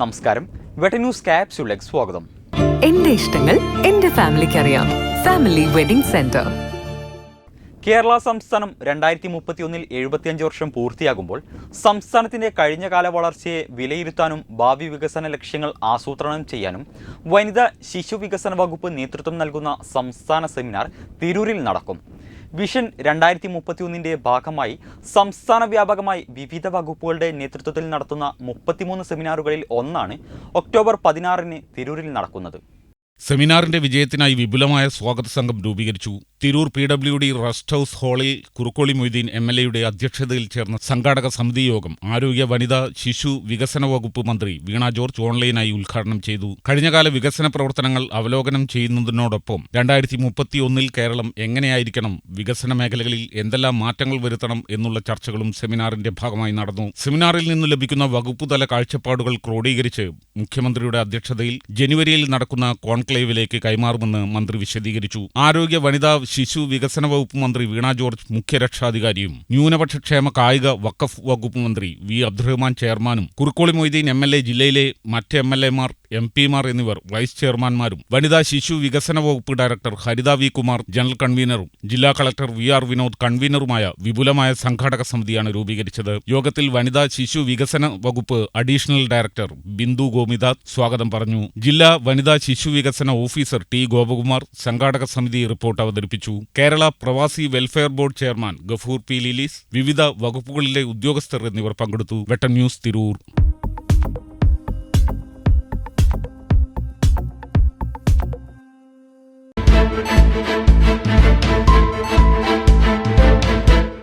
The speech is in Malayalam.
നമസ്കാരം. വെട്ട ന്യൂസ് ക്യാപ്സ്യൂളിലേക്ക് സ്വാഗതം. എന്റെ ഇഷ്ടങ്ങൾ എന്റെ ഫാമിലിക്ക് അറിയാം. Family wedding centre. കേരള സംസ്ഥാനം രണ്ടായിരത്തി മുപ്പത്തിയൊന്നിൽ എഴുപത്തിയഞ്ച് വർഷം പൂർത്തിയാകുമ്പോൾ സംസ്ഥാനത്തിന്റെ കഴിഞ്ഞകാല വളർച്ചയെ വിലയിരുത്താനും ഭാവി വികസന ലക്ഷ്യങ്ങൾ ആസൂത്രണം ചെയ്യാനും വനിതാ ശിശു വികസന വകുപ്പ് നേതൃത്വം നൽകുന്ന സംസ്ഥാന സെമിനാർ തിരൂരിൽ നടക്കും. വിഷൻ രണ്ടായിരത്തി മുപ്പത്തിയൊന്നിന്റെ ഭാഗമായി സംസ്ഥാന വ്യാപകമായി വിവിധ വകുപ്പുകളുടെ നേതൃത്വത്തിൽ നടത്തുന്ന മുപ്പത്തിമൂന്ന് സെമിനാറുകളിൽ ഒന്നാണ് ഒക്ടോബർ പതിനാറിന് തിരൂരിൽ നടക്കുന്നത്. സെമിനാറിന്റെ വിജയത്തിനായി വിപുലമായ സ്വാഗത സംഘം രൂപീകരിച്ചു. Tirur P W D rest house ഹാളിൽ കുറുക്കോളി മൊയ്തീൻ എം എൽ എയുടെ അധ്യക്ഷതയിൽ ചേർന്ന സംഘാടക സമിതി യോഗം ആരോഗ്യ വനിതാ ശിശു വികസന വകുപ്പ് മന്ത്രി വീണ ജോർജ് ഓൺലൈനായി ഉദ്ഘാടനം ചെയ്തു. കഴിഞ്ഞകാല വികസന പ്രവർത്തനങ്ങൾ അവലോകനം ചെയ്യുന്നതിനോടൊപ്പം രണ്ടായിരത്തി മുപ്പത്തിയൊന്നിൽ കേരളം എങ്ങനെയായിരിക്കണം വികസന മേഖലകളിൽ എന്തെല്ലാം മാറ്റങ്ങൾ വരുത്തണം എന്നുള്ള ചർച്ചകളും സെമിനാറിന്റെ ഭാഗമായി നടന്നു. സെമിനാറിൽ നിന്ന് ലഭിക്കുന്ന വകുപ്പുതല കാഴ്ചപ്പാടുകൾ ക്രോഡീകരിച്ച് മുഖ്യമന്ത്രിയുടെ അധ്യക്ഷതയിൽ ജനുവരിയിൽ നടക്കുന്ന കോൺക്ലേവിലേക്ക് കൈമാറുമെന്ന് മന്ത്രി വിശദീകരിച്ചു. ആരോഗ്യ വനിതാ ശിശു വികസന വകുപ്പ് മന്ത്രി വീണ ജോർജ് മുഖ്യരക്ഷാധികാരിയും ന്യൂനപക്ഷ ക്ഷേമ കായിക വഖഫ് വകുപ്പ് മന്ത്രി വി അബ്ദുറഹ്മാൻ ചെയർമാനും Kurukkoli Moideen M L A ജില്ലയിലെ മറ്റ് എം എൽ എമാർ എം പിമാർ എന്നിവർ വൈസ് ചെയർമാൻമാരും വനിതാ ശിശു വികസന വകുപ്പ് director Haritha V Kumar general കൺവീനറും ജില്ലാ കളക്ടർ വി ആർ വിനോദ് കൺവീനറുമായ വിപുലമായ സംഘാടക സമിതിയാണ് രൂപീകരിച്ചത്. യോഗത്തിൽ വനിതാ ശിശു വികസന വകുപ്പ് അഡീഷണൽ ഡയറക്ടർ ബിന്ദു ഗോമിതാദ് സ്വാഗതം പറഞ്ഞു. ജില്ലാ വനിതാ ശിശു വികസന ഓഫീസർ ടി ഗോപകുമാർ സംഘാടക സമിതി റിപ്പോർട്ട് അവതരിപ്പിച്ചു. Kerala Pravasi welfare board chairman Gafoor P Lilees വിവിധ വകുപ്പുകളിലെ ഉദ്യോഗസ്ഥർ എന്നിവർ പങ്കെടുത്തു. വെട്ടം ന്യൂസ് തിരൂർ.